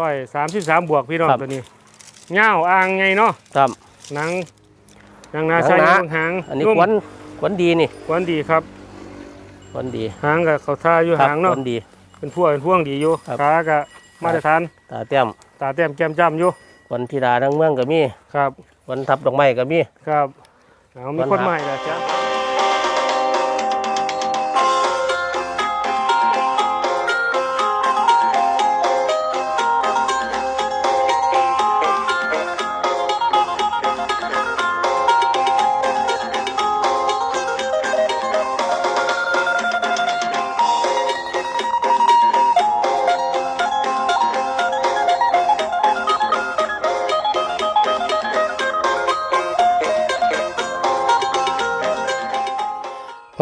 ร้อยสามสิบสามบวกพี่น้องครับ ตัวนี้เงาวอ่างไงเนาะครับ หนังหนังนาหนังใช้หนาหางอันนี้นุ่มขวัญขวัญดีนี่ขวัญดีครับขวัญดีหางกับเขาท่าอยู่ครับหางขเนาะวัญดี เป็นพวกเป็นพวงดีอยู่ครับ ขากับมาตรฐานตาแต้มตาแต้มแก้มจ้ำอยู่ขวัญธิดาทั้งเมืองก็มีครับขวัญทับดอกไม้ก็มี ครับเอามีวันคนหักใหม่แล้วจ้ะ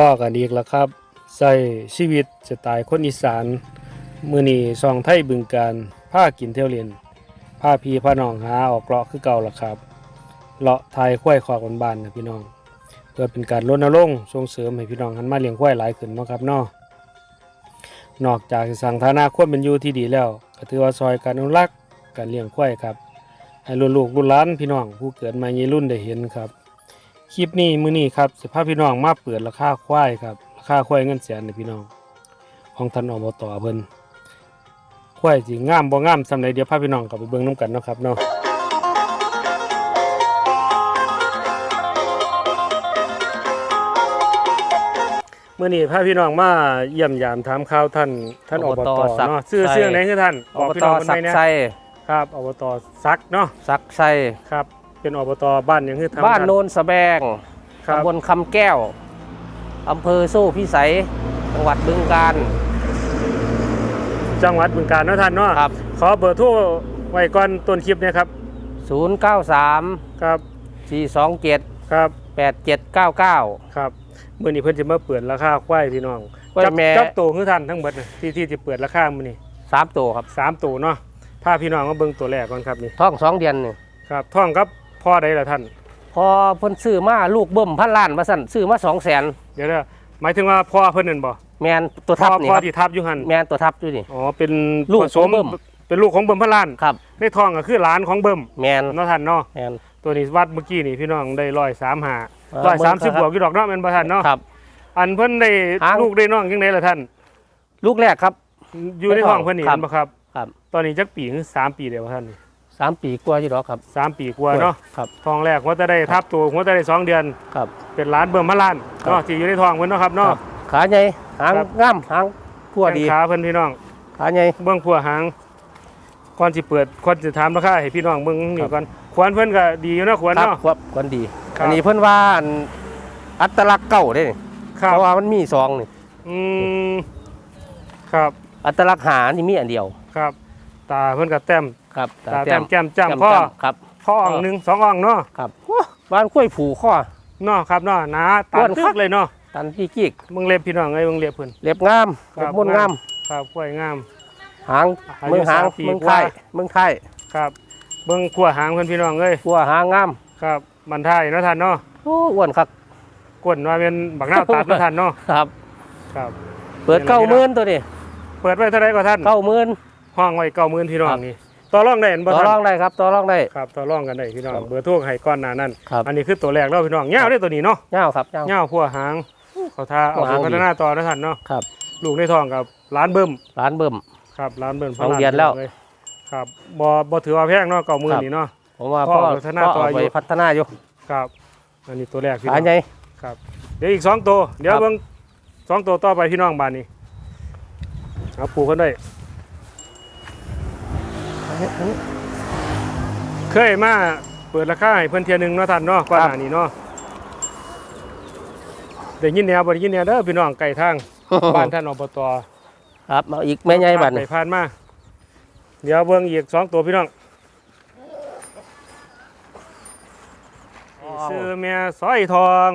อกันอีกแล้วครับใส่ชีวิตสไตล์คนอีสาน มือนีซองไทยบึงการผ้ากินเที่ยวเรียนผ้าพีผ้าน้องหาออกเลาะคือเก่าละครับเลาะไทยควายขอกบ้านๆนะพี่น้อง เพื่อเป็นการรณรงค์ส่งเสริมให้พี่น้องหันมาเลี้ยงควายหลายขึ้นเนาะครับเนาะนอกจากสิสร้างฐานะความเป็นอยู่ที่ดีแล้ว ก็ถือว่าซอยการอนุรักษ์การเลี้ยงควายครับให้รุ่นลูกรุ่นหลานพี่น้องผู้เกิดมาในรุ่นได้เห็นครับ คลิปนี้มื้อนี้ครับสิพาพี่น้องมาเปิดราคาควายครับราคาควายเงินแสนนี่พี่น้องของท่านอบตเพิ่นควายสิงามบ่งามสำใดเดี๋ยวพาพี่น้องกลับไปเบิ่งนํกันเนาะครับเนาะมื้อนี้พาพี่น้องมาเยี่ยมยามถามข่าวท่านท่านอบตศักดิ์เนาะชื่อชัยเสียงไหนคือท่านอบพี่ตน้องเพิ่นสัไว้กเนี่ยไส้ครับอบตซักเนาะสักไส้ครับ เป็นอบตบ้านหยังคือทำบ้านโนนสะแบงครับตำบลคำแก้วอำเภอโซ่พิสัยจังหวัดบึงกาฬจังหวัดบึงกาฬเนาะท่านเนาะครับ ขอเบอร์โทรไว้ก่อนต้นคลิปเนี่ยครับ 093 ครับ 427 ครับ 8799 ครับมื้อนี้เพิ่นจะมาเปิดราคาควายพี่น้องควายจับแม่จับตัวคือท่านทั้งหมดน่ะที่ที่จะเปิดราคามื้อนี้3ตัวครับสามตัวเนาะพาพี่น้องมาเบิ่งตัวแรกก่อนครับนี่ท้องสองเดือนนี่ครับท่องครับ พ่อใดล่ะท่าน พอเพิ่นซื้อมาลูกเบิ่มพันล้านมาสั่นซื้อมา2 0 0 0 0 0เดี๋ยวเด้อหมายถึงว่าพ่อเพิ่นนั่นบ่แมนตัวพ่ทัอบนี่พ่อครับที่ทับอยู่หั่นแมนตัวทับอยู่นี่ อ๋อเป็นลูกผสมของเบิ่ม เป็นลูกของเบิ่มพันล้านครับ ในท้องก็คือหลานของเบิ่มแมนเนาะท่านเนาะแมน ตัวนี้วัดเมื่อกี้นี่พี่น้องได้ร้อยสามหาเออร้อยสามสิบเบิ่งครับ บวกอยู่ดอกเนาะแม่นบ่ท่านเนาะครับ อันเพิ่นได้หาง ลูกได้น้องจังไดล่ะท่าน ลูกแรกครับ อยู่ในท้องเพิ่นนี่ครับเห็นบ่ครับ ครับ ตอนนี้จักปีคือสามปีเดียวบ่ท่านนี่ สามปีกว่าอยู่ดอกครับสามปีกว่าเนาะครับท้องแรกหัวจะได้ทับตัวหัวจะได้สองเดือนครับเป็นล้านเบิ่มพนล้านครับเนาะที่อยู่ในท้องเพิ่นเนาะครับคเนาะรับขาใหญ่หางครับงามหางพัวดีแข้งขาเพิ่นพี่น้องขาใหญ่เบิ่งพัวหางก่อนสิเปิดก่อนสิถามราคาให้พี่น้องเบิ่งนี่ก่อนควรเพิ่นก็ดีอยู่เนาะควรครับเนาะควบควรดีครับอันนี้เพิ่นว่าอันอัตลักษณ์เก่าเด้นี่ครัเพบราะว่ามันมีซองนี่อืมครับ อัตลักษณ์หานี่มีอันเดียวครับ ตาเพิ่นก็แต้ม ครับตาแต้มแก้มแก้มจ้ำพ่อครับพ่ออ่องหนึงสองอ่องเนาะครับว้าบ้านกล้วยผูข้อเนาะครับเนาะหนาตาอ้วนตึคักกเลยเนาะตันพี่กิ๊กมึงเล็บพี่น้องเอ้ยมึงเล็บเพิ่นเล็บงามครับเล็บม้วนงามครับกล้วยงาม หางอายุเมืองหางสามปีเมืองกไทว่ายเมืองไทยครับเบิ่งขัวหางเพิ่นพี่น้องเอ้ยพัวหางงามครับบันทายเนาะท่านเนาะโอ้อ้วนครับก้นว่าเป็นบักหน้าวตัดเนาะท่านเนาะครับ ครับ เปิดนี่แหละเก้าหมื่นตัวนี้เปิดไว้เท่าไหร่ก็ท่านเก้าหมื่นห้องไว้90,000พี่น้องครับนี่ ต่อรองได้เห็นบ่ต่อท่านรองได้ครับต่อรองได้ ครับต่อรองกันได้พี่น้องครับเบอร์โทรให้ก่อนหน้านั้น ครับ อันนี้คือตัวแรกแล้วพี่น้องยาวได้ตัวนี้เนาะเงาวครับเงาวยาวพัวหางเขาท่าเอาหัวไปหาง พัฒนาต่อนะท่านเนาะครับลูกในท้องกับร้านเบิ่มร้านเบิ่ม ครับร้านเบิ่มสองเดือนแล้วเยครับบ่บ่ถือว่าแพงเนาะเก่ามื่นครับนี่เนาะ ผมว่าพ่พ่ออพัฒนาพ่อต่อเอาไปอยู่ พัฒนาอยู่ครับ อันนี้ตัวแรกพี่ขาน้อง ใหญ่ ครับเดี๋ยวอีกสองตัวเดี๋ยวครับ เบิ่งสองตัวต่อไปพี่น้องบ้านนี้เอาปลูกกันได้ เคยมาเปิดราคาให้เพิ่นเทียหนึงเนาะท่านเนาะก่อนหน้านี้เนาะได้ยินแนวบ่ได้ยินแนวเด้อพี่น้องไก่ทางบ้านท่านอบตครับมาอีกแม่ใหญ่บัดไปนี่ผ่านมาเดี๋ยวเบิ่งอีกสองตัวพี่น้องซื้อเมียสร้อยทอง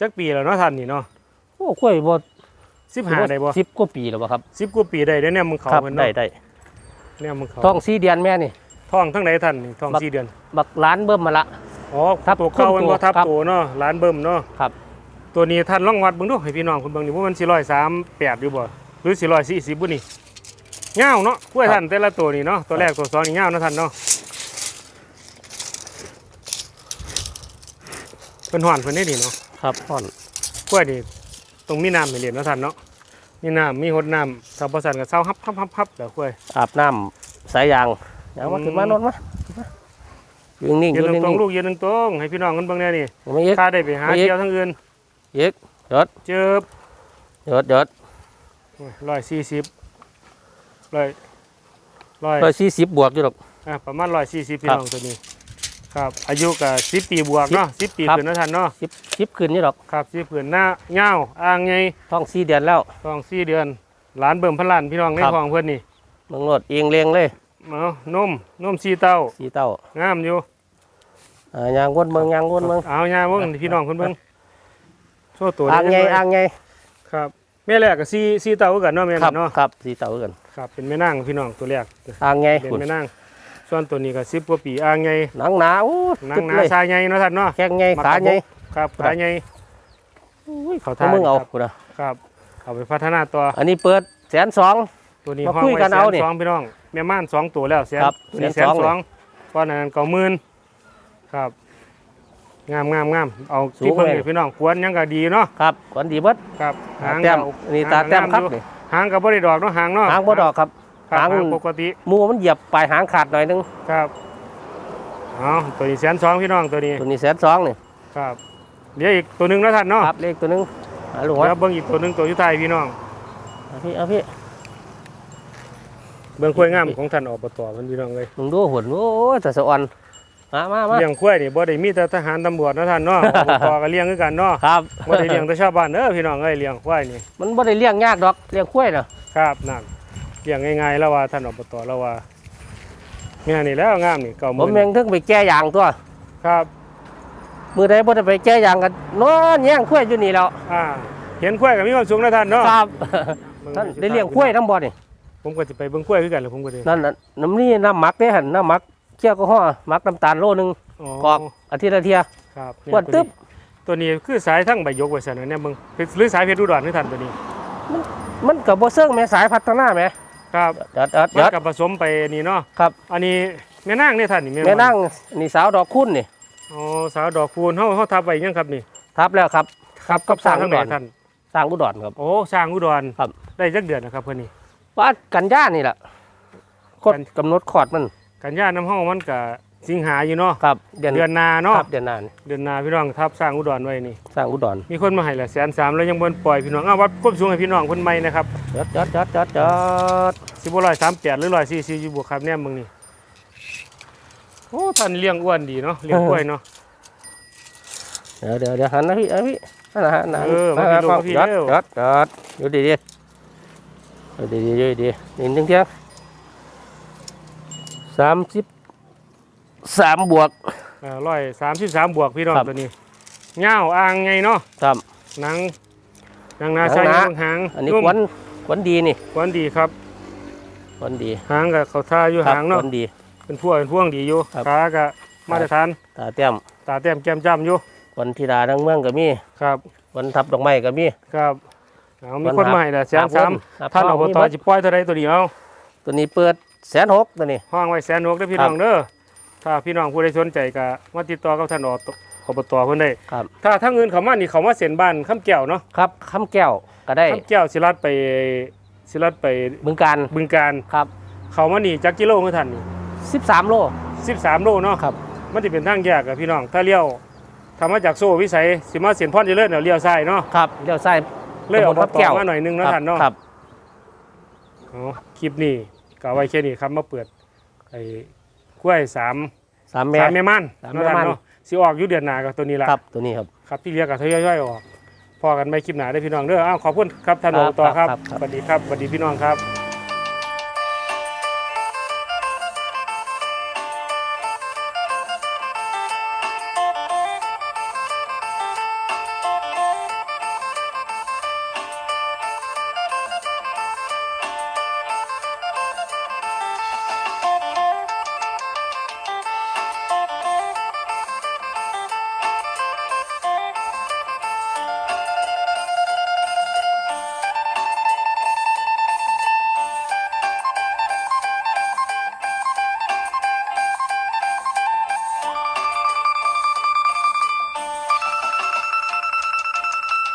จักปีแล้วเนาะท่านนี่เนาะโอ้กล้วยบ่สิบห้าได้บ่สิบกว่าปีแล้วบ่ครับสิบกว่าปีได้เด้อเนี่ยมึงเขาครับเพิ่นได้เนาะได้ เนี่ยมึงเขาท้องสี่เดือนแม่นี่ท้องทั้งไหนท่านนี่ท้องบักสี่เดือน บักร้านเบิ่มมาละอ๋อทับตัวเก่ามันบ่ตัวทับครับตัวเนาะร้านเบิ่มเนาะครับ ตัวนี้ท่านลองวัดเบิ่งดูให้พี่น้องคุณเบิ่งนี่ว่ามัน438อยู่บ่หรือ440บ่นี่เงาวเนาะกล้วยครับท่านแต่ละตัวนี่เนาะตัวแรกตัวสองนี่เงาวเนาะท่านเนาะเป็นหอนเพิ่นได้ดีเนาะครับพ่อนกล้วยนี่ตรงมีน้ำให้เรียนเนาะท่านเนาะ มีน้ำมีหดน้ำถ้าบ่สั่นก็เศร้าฮับฮับฮับฮับเดี๋ยวกล้วยอาบน้ำสายยางเอามาอืมขึ้นมานอนมาอยู่นิ่งๆอยืนยู่ตนิ่รงงๆลูกยืนตรงๆให้พี่น้องกันเบิ่งแน่นี่ๆไม่เยกข้าได้ไปหาไม่อีกเที่ยวทั้งอื่นเยกยศเจิบยศยศร้อยสี่สิบร้อยร้อยร้อยสี่สิบบวกอยู่หรอกอะประมาณร้อยสี่สิบพี่ครับน้องตัวนี้ ครับอายุกับสิบปีบวกเนาะสิบปีครับ ขึ้นเนาะท่านเนาะสิบสิบขึ้นนี่หรอกครับสิบผืนหน้าเงาวอ่างไงท้องสี่เดือนแล้วต้องสี่เดือนหลานเบิ่มพันล้านพี่น้องในครับ ท้องเพื่อนนี่มึงโหลดเองเลี้ยงเลยเอานมนมสีเต้าสี่เต้างามอยู่อ่ายางวนเมืองยางวนเมืองเอายาเบิ่งพี่น้องเพิ่นเบิ่งโซ่ตัวอ่างไงนี้อ่างไงครับแม่แรกก็สีสีเต้าคือกันเนาะแม่ครันั่บนเนาะครับสี่เต้ากันครับเป็นแม่นางพี่น้องตัวแรกอ่างไงเป็นคุณแม่นาง ส่วนตัวนี้ก็สิบกว่าปีอ่างไงหนังหนาอู้นางตึ๊ดหนาเลยชายไงเนาะท่านเนาะแข้งไงมักขาไงครับครับขาไงอุ้ยเขาถ้าทามึงเอาครับคุณนะครับเอาไปพัฒนาตัว อันนี้เปิดแสนสองตัวนี้มาห้องคุยไว้กันแสเอานนี่สองพี่น้องแม่ม่านสองตัวแล้วแสนครับตัวนี้แสแสนนสองสองก้อนนั้นเก้าหมื่นครับงามงามงามเอาสูที่งเพิ่งเลยนี่พี่น้องควรยังก็ดีเนาะครับก่อนดีเบิดครับตาแต้มก็อันนี้ตาแต้มครับหางนี่หางกับบริดอกเนาะหางเนาะหางบ่ดอกครับครับ หางหางปกติหมูมันเหยียบปลายหางขาดหน่อยนึงครับเอาตัวนี้แสนสองพี่น้องตัวนี้ตัวนี้แสนสองนี่ครับเดี๋ยวอีกตัวหนึ่งแล้วท่านเนาะครับเลขตัวหนึงหาลุงวะแล้วเบิ้งอีกตัวหนึ่งตัวอยุทธายพี่น้องเอาพี่เอาพี่เบิ้งคุ้วยงามของท่านอบตมันพี่น้องเลยมึงดูหุ่นโอ้ยแต่สะอ่อนมามามาเลี้ยงคุ้วยนี่บ่ได้มีแต่ทหารตำรวจเนาะท่านเนาะอบตก็เลี้ยงคือกันเนาะครับบ่ได้เลี้ยงแต่ชาวบ้านเด้อพี่น้องเอ้ยเลี้ยงควายนี่มันบ่ได้เลี้ยงยากดอกเลี้ยงข้วยน่ะครับนั่น เลี้ยงง่ายๆแล้วว่าท่านอบตแล้วว่าแม่นี่แล้วงามนี่เก่าผมแม่งถึงไปแก้ยางตัว ครับมือใดบ่ได้ไปแก้ยางกันนอนแย่งข้วยอยู่นี่แล้วอ่าเห็นควายก็มีความสุขนะท่านเนาะครับบิ่ท่านได้เลี้ยงข้วยน้ำบ่นี่ผมก็จะไปเบิ่งควายคือกันแหละผมก็ได้นั่นน่ะน้ำนี่น้ำหมักเด้หั่นน้ำหมักเคี่ยวก็ห่อหมักน้ำตาลโลนึงอ๋อกอกอาทิตย์ละเที่ยครับอ้วนตึ๊บ ตัวนี้คือสายทั้งใบยกไว้ซั่นนะเนี่ยเบิ่งหรือสายเพชรอุดรคือท่านตัวนี้ มันก็บ่เซิงแม่สายพัฒนาแม่ ครับเดี๋ยวเดี๋ยวมัเดี๋ยนวกับผสมไปนี่เนาะครับอันนี้แม่นางเนี่ยท่านนี่แม่นั่งนี่สาวดอกคุณนี่อ๋อสาวดอกคูณเฮาเฮาทับไว้ยังครับนี่ทับแล้วครับครับกับสร้างทั้อุงดไหนรท่านสร้างอุดรครับ โอ้สร้างอุดรครับ ได้จักเดือนนะครับเพิ่นนี่ว่ากันยานี่แหละคดกันกำหนดขอดมัน กันยาน้ำเฮามันก็ สิงหาอยู่เนาะครับเดือนเดือนหนาเนาะครับเดือนหน้านี่เดือนหนาพี่น้องทับสร้างอุดรไว้นี่สร้างอุดรมีคนมาให้ละแสนสามแล้วยังบ่ปล่อยพี่น้องอ้าววัดควบสูงให้พี่น้องเพิ่นใหม่นะครับจอดจอดจอดจอดจอดสิบ่ร้อยสามแปดหรือร้อยสี่สิบอยู่บวกครับเนี่ยมึงนี่โอ้ท่านเลี้ยงอ้วนดีเนาะเลี้ยงกล้วยเนาะเดี๋ยวเดี๋ยวเดี๋ยวหันนะพี่เอ้ยพี่หันนะหันนะเออมาพี่ลูกมาพี่จอดเร็วจอดจอดอยู่ดีดีอยู่ดีดีอยู่ดีนิดนึงเที่ยงสามสิบ สามบวก ร้อยสามสิบสามบวกพี่น้องครับ ตัวนี้เงาวอ่างไงเนาะครับ หนังหนังนาหนังใช้หนาหนังหางอันนี้มขวัญขวัญดีนี่ขวัญดีครับขวัญดีหางกับเขาท่าอยู่ครับหางขเนาะวัญดี เป็นพวกเป็นพวงดีอยู่ครับ ขากับมาตรฐานตาเต้มตาแต้มแก้มจ้ำอยู่ขวัญธิดาทั้งเมืองก็มีครับขวัญทับดอกไม้ก็มี ครับเอามีวันคนหามาให้ละแสนหาสามหาท่านทอองบมีตเบิดจะปล่อยเท่าไรตัวนี้เอาตัวนี้เปิดแสนหกตัวนี้ห้องไว้แสนหกเด้อพี่ครับน้องเด้อ ถ้าพี่น้องผู้ใดสนใจก็มาติดต่อกับท่านอบอบตเพิ่นได้ครับ ถ้าทั้งอื่นเขามานี่เขามาเส้นบ้านคำแก้วเนาะครับคำแก้วก็ได้คำแก้วสิรัดไปสิรัดไปบึงการบึงการครับ เขามานี่จักกิโลคือท่านนี่13โล13โลเนาะครับ มันสิเป็นทางแยกอะพี่น้อง ถ้าเลี้ยวถ้ามาจากโซ่วิสัยสิมาเส้นพรเจริญเดี๋ยวเลี้ยวซ้ายเนาะครับเลี้ยวซ้ายเลยออกตำบลมาคำต่แก้วอมาหน่อยหนึงเนาะท่านเนาะครับอ๋อคลิปนี้ก็เอาไว้แค่นี้ครับมาเปิดไอ้ กล้วยสามสามแม่ สามแม่ม่านสามเนาะแม่ท่านม่าน เนาะสิออกอยู่เดือนหน้ากับตัวนี้ละครับตัวนี้ครับ ครับที่เรียกกับทยอยๆออกพอกันไม่คลิปหนาได้อพี่น้องเด้ออ้าวขอบคุณครับท่านครัอบตครับครับครับ สวัสดีครับสวัสดีพี่น้องครับ